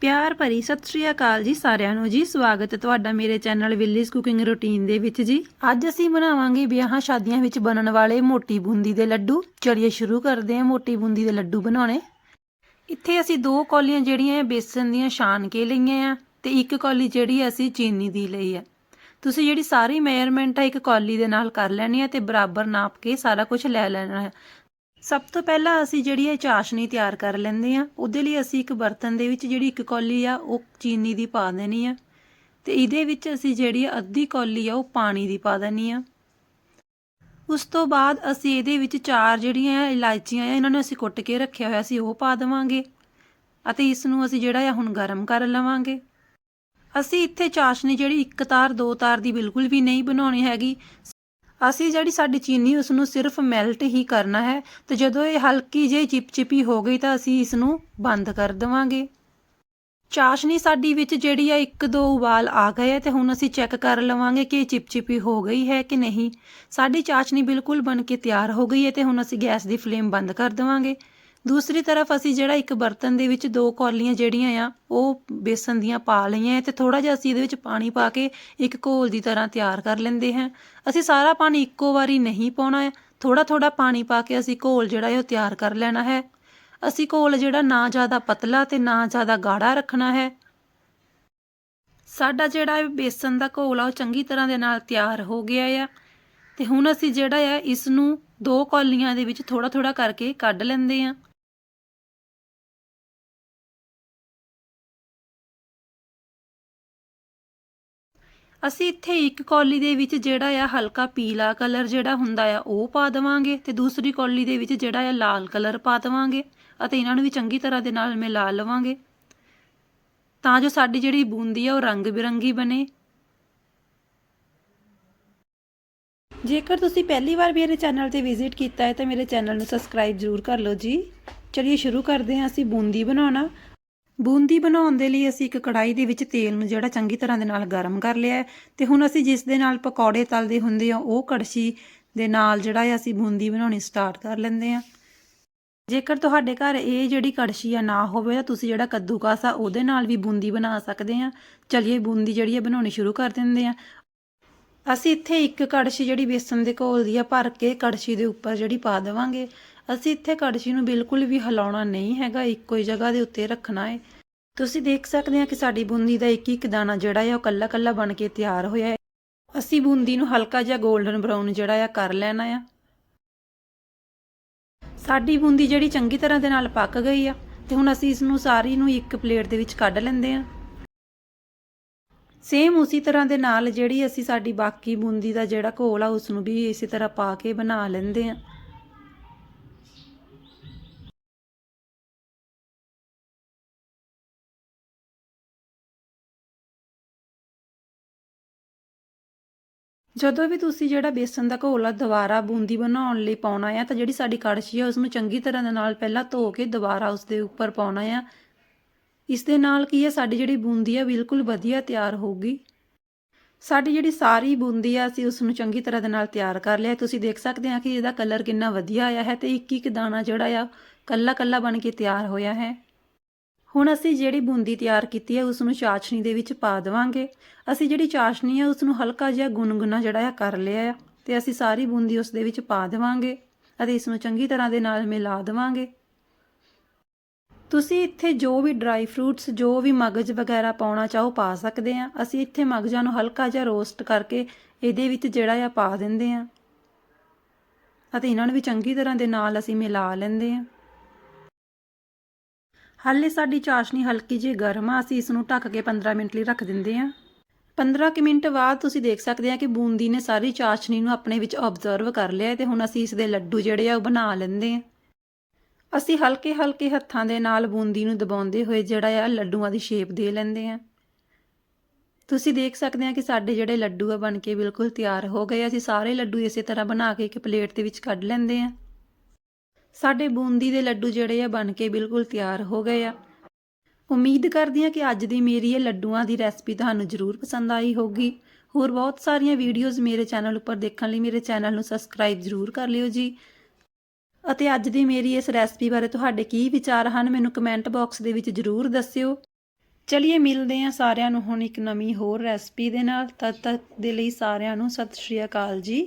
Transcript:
ਪਿਆਰ ਭਰੀ ਸਤਿ ਸ਼੍ਰੀ ਅਕਾਲ ਜੀ ਸਾਰਿਆਂ ਨੂੰ ਜੀ। ਸਵਾਗਤ ਹੈ ਤੁਹਾਡਾ ਮੇਰੇ ਚੈਨਲ ਵਿਲੀਜ਼ ਕੁਕਿੰਗ ਰੂਟੀਨ ਦੇ ਵਿੱਚ ਜੀ। ਅੱਜ ਅਸੀਂ ਬਣਾਵਾਂਗੇ ਵਿਆਹਾਂ ਸ਼ਾਦੀਆਂ ਵਿੱਚ ਬਣਨ ਵਾਲੇ ਮੋਟੀ ਬੂੰਦੀ ਦੇ ਲੱਡੂ। ਚਲਿਏ ਸ਼ੁਰੂ ਕਰਦੇ ਹਾਂ ਮੋਟੀ ਬੂੰਦੀ ਦੇ ਲੱਡੂ ਬਣਾਉਣੇ। ਇੱਥੇ ਅਸੀਂ ਦੋ ਕੌਲੀਆਂ ਜਿਹੜੀਆਂ ਬੇਸਨ ਦੀਆਂ ਛਾਣ ਕੇ ਲਈਆਂ ਆ ਤੇ ਇੱਕ ਕੌਲੀ ਜਿਹੜੀ ਅਸੀਂ ਚੀਨੀ ਦੀ ਲਈ ਆ। ਤੁਸੀਂ ਜਿਹੜੀ ਸਾਰੀ ਮੇਜ਼ਰਮੈਂਟ ਆ ਇੱਕ ਕੌਲੀ ਦੇ ਨਾਲ ਕਰ ਲੈਣੀ ਹੈ ਤੇ ਬਰਾਬਰ ਨਾਪ ਕੇ ਸਾਰਾ ਕੁਝ ਲੈ ਲੈਣਾ ਹੈ। ਸਭ ਤੋਂ ਪਹਿਲਾਂ ਅਸੀਂ ਜਿਹੜੀ ਇਹ ਚਾਸ਼ਨੀ ਤਿਆਰ ਕਰ ਲੈਂਦੇ ਆ ਉਹਦੇ ਲਈ ਅਸੀਂ ਇੱਕ ਬਰਤਨ ਦੇ ਵਿੱਚ ਜਿਹੜੀ ਇੱਕ ਕੌਲੀ ਆ, ਉਹ ਚੀਨੀ ਦੀ ਪਾ ਦੇਣੀ ਆ ਤੇ ਇਹਦੇ ਵਿੱਚ ਅਸੀਂ ਜਿਹੜੀ ਅੱਧੀ ਕੌਲੀ ਆ, ਉਹ ਪਾਣੀ ਦੀ ਪਾ ਦੇਣੀ ਆ। ਉਸ ਤੋਂ ਬਾਅਦ ਅਸੀਂ ਇਹਦੇ ਵਿੱਚ ਚਾਰ ਜਿਹੜੀਆਂ ਇਲਾਇਚੀਆਂ ਆ, ਇਹਨਾਂ ਨੂੰ ਅਸੀਂ ਕੁੱਟ ਕੇ ਰੱਖਿਆ ਹੋਇਆ ਸੀ, ਉਹ ਪਾ ਦੇਵਾਂਗੇ ਅਤੇ ਇਸ ਨੂੰ ਅਸੀਂ ਜਿਹੜਾ ਆ ਹੁਣ ਗਰਮ ਕਰ ਲਵਾਂਗੇ। ਅਸੀਂ ਇੱਥੇ ਚਾਸ਼ਨੀ ਜਿਹੜੀ ਇੱਕ ਤਾਰ, ਦੋ ਤਾਰ ਦੀ ਬਿਲਕੁਲ ਵੀ ਨਹੀਂ ਬਣਾਉਣੀ ਹੈਗੀ। ਅਸੀਂ ਜਿਹੜੀ ਸਾਡੀ ਚੀਨੀ ਉਸ ਨੂੰ ਸਿਰਫ ਮੈਲਟ ਹੀ ਕਰਨਾ ਹੈ ਤੇ ਜਦੋਂ ਇਹ ਹਲਕੀ ਜਿਹੀ ਚਿਪਚਿਪੀ ਹੋ ਗਈ ਤਾਂ ਅਸੀਂ ਇਸ ਨੂੰ ਬੰਦ ਕਰ ਦੇਵਾਂਗੇ। ਚਾਸ਼ਨੀ ਸਾਡੀ ਵਿੱਚ ਜਿਹੜੀ ਆ ਇੱਕ ਦੋ ਉਬਾਲ ਆ ਗਏ ਆ ਤੇ ਹੁਣ ਅਸੀਂ ਚੈੱਕ ਕਰ ਲਵਾਂਗੇ ਕਿ ਇਹ ਚਿਪਚਿਪੀ ਹੋ ਗਈ ਹੈ ਕਿ ਨਹੀਂ। ਸਾਡੀ ਚਾਸ਼ਨੀ ਬਿਲਕੁਲ ਬਣ ਕੇ ਤਿਆਰ ਹੋ ਗਈ ਹੈ ਤੇ ਹੁਣ ਅਸੀਂ ਗੈਸ ਦੀ ਫਲੇਮ ਬੰਦ ਕਰ ਦੇਵਾਂਗੇ। ਦੂਸਰੀ ਤਰਫ ਅਸੀਂ ਜਿਹੜਾ ਇੱਕ ਬਰਤਨ ਦੇ ਵਿੱਚ ਦੋ ਕੌਲੀਆਂ ਜਿਹੜੀਆਂ ਆ, ਉਹ ਬੇਸਨ ਦੀਆਂ ਪਾ ਲਈਆਂ ਤੇ ਥੋੜਾ ਜਿਹਾ ਅਸੀਂ ਇਹਦੇ ਵਿੱਚ ਪਾਣੀ ਪਾ ਕੇ ਇੱਕ ਘੋਲ ਦੀ ਤਰ੍ਹਾਂ ਤਿਆਰ ਕਰ ਲੈਂਦੇ ਹਾਂ। ਅਸੀਂ ਸਾਰਾ ਪਾਣੀ ਇੱਕੋ ਵਾਰੀ ਨਹੀਂ ਪਾਉਣਾ ਹੈ ਥੋੜਾ ਥੋੜਾ ਪਾਣੀ ਪਾ ਕੇ ਅਸੀਂ ਘੋਲ ਜਿਹੜਾ ਹੈ ਉਹ ਤਿਆਰ ਕਰ ਲੈਣਾ ਹੈ। ਅਸੀਂ ਘੋਲ ਜਿਹੜਾ ਨਾ ਜ਼ਿਆਦਾ ਪਤਲਾ ਤੇ ਨਾ ਜ਼ਿਆਦਾ ਗਾੜਾ ਰੱਖਣਾ ਹੈ। ਸਾਡਾ ਜਿਹੜਾ ਇਹ ਬੇਸਨ ਦਾ ਘੋਲ ਆ, ਉਹ ਚੰਗੀ ਤਰ੍ਹਾਂ ਦੇ ਨਾਲ ਤਿਆਰ ਹੋ ਗਿਆ ਆ ਤੇ ਹੁਣ ਅਸੀਂ ਜਿਹੜਾ ਆ ਇਸ ਨੂੰ ਦੋ ਕੌਲੀਆਂ ਦੇ ਵਿੱਚ ਥੋੜਾ ਥੋੜਾ ਕਰਕੇ ਕੱਢ ਲੈਂਦੇ ਆ ਅਸੀਂ ਇੱਥੇ ਇੱਕ ਕੌਲੀ ਦੇ ਵਿੱਚ ਜਿਹੜਾ ਆ ਹਲਕਾ ਪੀਲਾ ਕਲਰ ਜਿਹੜਾ ਹੁੰਦਾ ਆ, ਉਹ ਪਾ ਦੇਵਾਂਗੇ ਤੇ ਦੂਸਰੀ ਕੌਲੀ ਦੇ ਵਿੱਚ ਜਿਹੜਾ ਆ ਲਾਲ ਕਲਰ ਪਾ ਦੇਵਾਂਗੇ ਅਤੇ ਇਹਨਾਂ ਨੂੰ ਵੀ ਚੰਗੀ ਤਰ੍ਹਾਂ ਦੇ ਨਾਲ ਮਿਲਾ ਲਵਾਂਗੇ। ਤਾਂ ਜੋ ਸਾਡੀ ਜਿਹੜੀ ਬੂੰਦੀ ਆ, ਉਹ ਰੰਗ ਬਿਰੰਗੀ ਬਣੇ। ਜੇਕਰ ਤੁਸੀਂ ਪਹਿਲੀ ਵਾਰ ਮੇਰੇ ਚੈਨਲ ਤੇ ਵਿਜ਼ਿਟ ਕੀਤਾ ਹੈ, ਤਾਂ ਮੇਰੇ ਚੈਨਲ ਨੂੰ ਸਬਸਕ੍ਰਾਈਬ ਜ਼ਰੂਰ ਕਰ ਲਓ ਜੀ। ਚਲਿਏ ਸ਼ੁਰੂ ਕਰਦੇ ਹਾਂ ਅਸੀਂ ਬੂੰਦੀ ਬਣਾਉਣਾ। ਬੂੰਦੀ ਬਣਾਉਣ ਦੇ ਲਈ ਅਸੀਂ ਇੱਕ ਕੜਾਈ ਦੇ ਵਿੱਚ ਤੇਲ ਨੂੰ ਜਿਹੜਾ ਚੰਗੀ ਤਰ੍ਹਾਂ ਦੇ ਨਾਲ ਗਰਮ ਕਰ ਲਿਆ ਹੈ ਤੇ ਹੁਣ ਅਸੀਂ ਜਿਸ ਦੇ ਨਾਲ ਪਕੌੜੇ ਤਲਦੇ ਹੁੰਦੇ ਆ ਉਹ ਕੜਛੀ ਦੇ ਨਾਲ ਜਿਹੜਾ ਹੈ ਅਸੀਂ ਬੂੰਦੀ ਬਣਾਉਣੀ ਸਟਾਰਟ ਕਰ ਲੈਂਦੇ ਆ ਜੇਕਰ ਤੁਹਾਡੇ ਘਰ ਇਹ ਜਿਹੜੀ ਕੜਛੀ ਆ ਨਾ ਹੋਵੇ ਤਾਂ ਤੁਸੀਂ ਜਿਹੜਾ ਕੱਦੂਕਾਸ ਆ, ਉਹਦੇ ਨਾਲ ਵੀ ਬੂੰਦੀ ਬਣਾ ਸਕਦੇ ਆ ਚਲਿਏ ਬੂੰਦੀ ਜਿਹੜੀ ਹੈ ਬਣਾਉਣੀ ਸ਼ੁਰੂ ਕਰ ਦਿੰਦੇ ਆ ਅਸੀਂ ਇੱਥੇ ਇੱਕ ਕੜਛੀ ਜਿਹੜੀ ਬੇਸਨ ਦੇ ਘੋਲ ਦੀ ਆ, ਭਰ ਕੇ ਕੜਛੀ ਦੇ ਉੱਪਰ ਜਿਹੜੀ ਪਾ ਦੇਵਾਂਗੇ। ਅਸੀਂ ਇੱਥੇ ਕੜਛੀ ਨੂੰ ਬਿਲਕੁਲ ਵੀ ਹਿਲਾਉਣਾ ਨਹੀਂ ਹੈਗਾ, ਇੱਕੋ ਹੀ ਜਗ੍ਹਾ ਦੇ ਉੱਤੇ ਰੱਖਣਾ ਹੈ ਤੁਸੀਂ ਦੇਖ ਸਕਦੇ ਆ ਕਿ ਸਾਡੀ ਬੂੰਦੀ ਦਾ ਇੱਕ ਇੱਕ ਦਾਣਾ ਜਿਹੜਾ ਹੈ ਉਹ ਕੱਲਾ ਕੱਲਾ ਬਣ ਕੇ ਤਿਆਰ ਹੋਇਆ ਹੈ ਅਸੀਂ ਬੂੰਦੀ ਨੂੰ ਹਲਕਾ ਜਿਹਾ 골ਡਨ ਬਰਾਊਨ ਜਿਹੜਾ ਆ, ਕਰ ਲੈਣਾ ਆ। ਸਾਡੀ ਬੂੰਦੀ ਜਿਹੜੀ ਚੰਗੀ ਤਰ੍ਹਾਂ ਦੇ ਨਾਲ ਪੱਕ ਗਈ ਆ, ਤੇ ਹੁਣ ਅਸੀਂ ਇਸ ਨੂੰ ਸਾਰੀ ਨੂੰ ਇੱਕ ਪਲੇਟ ਦੇ ਵਿੱਚ ਕੱਢ ਲੈਂਦੇ ਆ। ਸੇਮ ਉਸੇ ਤਰ੍ਹਾਂ ਦੇ ਨਾਲ ਜਿਹੜੀ ਅਸੀਂ ਸਾਡੀ ਬਾਕੀ ਬੂੰਦੀ ਦਾ ਜਿਹੜਾ ਘੋਲ ਆ ਉਸ ਨੂੰ ਵੀ ਇਸੇ ਤਰ੍ਹਾਂ ਪਾ ਕੇ ਬਣਾ ਲੈਂਦੇ ਆ। ਜਦੋਂ ਵੀ ਤੁਸੀਂ ਜਿਹੜਾ ਬੇਸਨ ਦਾ ਘੋਲਾ ਦੁਬਾਰਾ ਬੂੰਦੀ ਬਣਾਉਣ ਲਈ ਪਾਉਣਾ ਆ, ਤਾਂ ਜਿਹੜੀ ਸਾਡੀ ਕੜਛੀ ਆ ਉਸ ਨੂੰ ਚੰਗੀ ਤਰ੍ਹਾਂ ਦੇ ਨਾਲ ਪਹਿਲਾਂ ਧੋ ਕੇ ਦੁਬਾਰਾ ਉਸ ਦੇ ਉੱਪਰ ਪਾਉਣਾ ਆ। ਇਸ ਦੇ ਨਾਲ ਕੀ ਹੈ ਸਾਡੀ ਜਿਹੜੀ ਬੂੰਦੀ ਆ, ਬਿਲਕੁਲ ਵਧੀਆ ਤਿਆਰ ਹੋਊਗੀ। ਸਾਡੀ ਜਿਹੜੀ ਸਾਰੀ ਬੂੰਦੀ ਆ, ਅਸੀਂ ਉਸ ਨੂੰ ਚੰਗੀ ਤਰ੍ਹਾਂ ਦੇ ਨਾਲ ਤਿਆਰ ਕਰ ਲਿਆ। ਤੁਸੀਂ ਦੇਖ ਸਕਦੇ ਆ ਕਿ ਇਹਦਾ ਕਲਰ ਕਿੰਨਾ ਵਧੀਆ ਆਇਆ ਹੈ ਤੇ ਇੱਕ ਇੱਕ ਦਾਣਾ ਜਿਹੜਾ ਆ ਕੱਲਾ ਕੱਲਾ ਬਣ ਕੇ ਤਿਆਰ ਹੋਇਆ ਹੈ। ਹੁਣ ਅਸੀਂ ਜਿਹੜੀ ਬੂੰਦੀ ਤਿਆਰ ਕੀਤੀ ਹੈ ਉਸ ਨੂੰ ਚਾਸ਼ਨੀ ਦੇ ਵਿੱਚ ਪਾ ਦੇਵਾਂਗੇ। ਅਸੀਂ ਜਿਹੜੀ ਚਾਸ਼ਨੀ ਹੈ ਉਸ ਨੂੰ ਹਲਕਾ ਜਿਹਾ ਗੁਨਗੁਨਾ ਜਿਹੜਾ ਆ ਕਰ ਲਿਆ ਆ ਤੇ ਅਸੀਂ ਸਾਰੀ ਬੂੰਦੀ ਉਸ ਦੇ ਵਿੱਚ ਪਾ ਦੇਵਾਂਗੇ ਅਤੇ ਇਸ ਨੂੰ ਚੰਗੀ ਤਰ੍ਹਾਂ ਦੇ ਨਾਲ ਮਿਲਾ ਦੇਵਾਂਗੇ। ਤੁਸੀਂ ਇੱਥੇ ਜੋ ਵੀ ਡਰਾਈ ਫਰੂਟਸ, ਜੋ ਵੀ ਮਗਜ਼ ਵਗੈਰਾ ਪਾਉਣਾ ਚਾਹੋ, ਪਾ ਸਕਦੇ ਆ ਅਸੀਂ ਇੱਥੇ ਮਗਜ਼ਾਂ ਨੂੰ ਹਲਕਾ ਜਿਹਾ ਰੋਸਟ ਕਰਕੇ ਇਹਦੇ ਵਿੱਚ ਜਿਹੜਾ ਆ ਪਾ ਦਿੰਦੇ ਆ ਅਤੇ ਇਹਨਾਂ ਨੂੰ ਵੀ ਚੰਗੀ ਤਰ੍ਹਾਂ ਦੇ ਨਾਲ ਅਸੀਂ ਮਿਲਾ ਲੈਂਦੇ ਆ ਹਾਲੇ ਸਾਡੀ ਚਾਸ਼ਨੀ ਹਲਕੀ ਜਿਹੀ ਗਰਮ ਆ, ਅਸੀਂ ਇਸ ਨੂੰ ਢੱਕ ਕੇ 15 ਮਿੰਟ ਲਈ ਰੱਖ ਦਿੰਦੇ ਆ 15 ਕਿ ਮਿੰਟ ਬਾਅਦ ਤੁਸੀਂ ਦੇਖ ਸਕਦੇ ਆ ਕਿ ਬੂੰਦੀ ਨੇ ਸਾਰੀ ਚਾਸ਼ਨੀ ਨੂੰ ਆਪਣੇ ਵਿੱਚ ਆਬਜ਼ਰਵ ਕਰ ਲਿਆ ਤੇ ਹੁਣ ਅਸੀਂ ਇਸ ਦੇ ਲੱਡੂ ਜਿਹੜੇ ਆ ਉਹ ਬਣਾ ਲੈਂਦੇ ਆ ਅਸੀਂ ਹਲਕੇ ਹਲਕੇ ਹੱਥਾਂ ਦੇ ਨਾਲ ਬੂੰਦੀ ਨੂੰ ਦਬਾਉਂਦੇ ਹੋਏ ਜਿਹੜਾ ਆ ਲੱਡੂਆਂ ਦੀ ਸ਼ੇਪ ਦੇ ਲੈਂਦੇ ਆ ਤੁਸੀਂ ਦੇਖ ਸਕਦੇ ਆ ਕਿ ਸਾਡੇ ਜਿਹੜੇ ਲੱਡੂ ਆ ਬਣ ਕੇ ਬਿਲਕੁਲ ਤਿਆਰ ਹੋ ਗਏ ਅਸੀਂ ਸਾਰੇ ਲੱਡੂ ਇਸੇ ਤਰ੍ਹਾਂ ਬਣਾ ਕੇ ਇੱਕ ਪਲੇਟ ਦੇ ਵਿੱਚ ਕੱਢ ਲੈਂਦੇ ਆ ਸਾਡੇ ਬੂੰਦੀ ਦੇ ਲੱਡੂ ਜਿਹੜੇ ਆ ਬਣ ਕੇ ਬਿਲਕੁਲ ਤਿਆਰ ਹੋ ਗਏ ਆ। ਉਮੀਦ ਕਰਦੀ ਹਾਂ ਕਿ ਅੱਜ ਦੀ ਮੇਰੀ ਇਹ ਲੱਡੂਆਂ ਦੀ ਰੈਸਪੀ ਤੁਹਾਨੂੰ ਜ਼ਰੂਰ ਪਸੰਦ ਆਈ ਹੋਗੀ ਹੋਰ ਬਹੁਤ ਸਾਰੀਆਂ ਵੀਡੀਓਜ਼ ਮੇਰੇ ਚੈਨਲ ਉੱਪਰ ਦੇਖਣ ਲਈ ਮੇਰੇ ਚੈਨਲ ਨੂੰ ਸਬਸਕ੍ਰਾਈਬ ਜ਼ਰੂਰ ਕਰ ਲਿਓ ਜੀ। ਅਤੇ ਅੱਜ ਦੀ ਮੇਰੀ ਇਸ ਰੈਸਪੀ ਬਾਰੇ ਤੁਹਾਡੇ ਕੀ ਵਿਚਾਰ ਹਨ ਮੈਨੂੰ ਕਮੈਂਟ ਬਾਕਸ ਦੇ ਵਿੱਚ ਜ਼ਰੂਰ ਦੱਸਿਓ। ਚਲਿਏ ਮਿਲਦੇ ਹਾਂ ਸਾਰਿਆਂ ਨੂੰ ਹੁਣ ਇੱਕ ਨਵੀਂ ਹੋਰ ਰੈਸਪੀ ਦੇ ਨਾਲ। ਤਦ ਤੱਕ ਦੇ ਲਈ ਸਾਰਿਆਂ ਨੂੰ ਸਤਿ ਸ਼੍ਰੀ ਅਕਾਲ ਜੀ।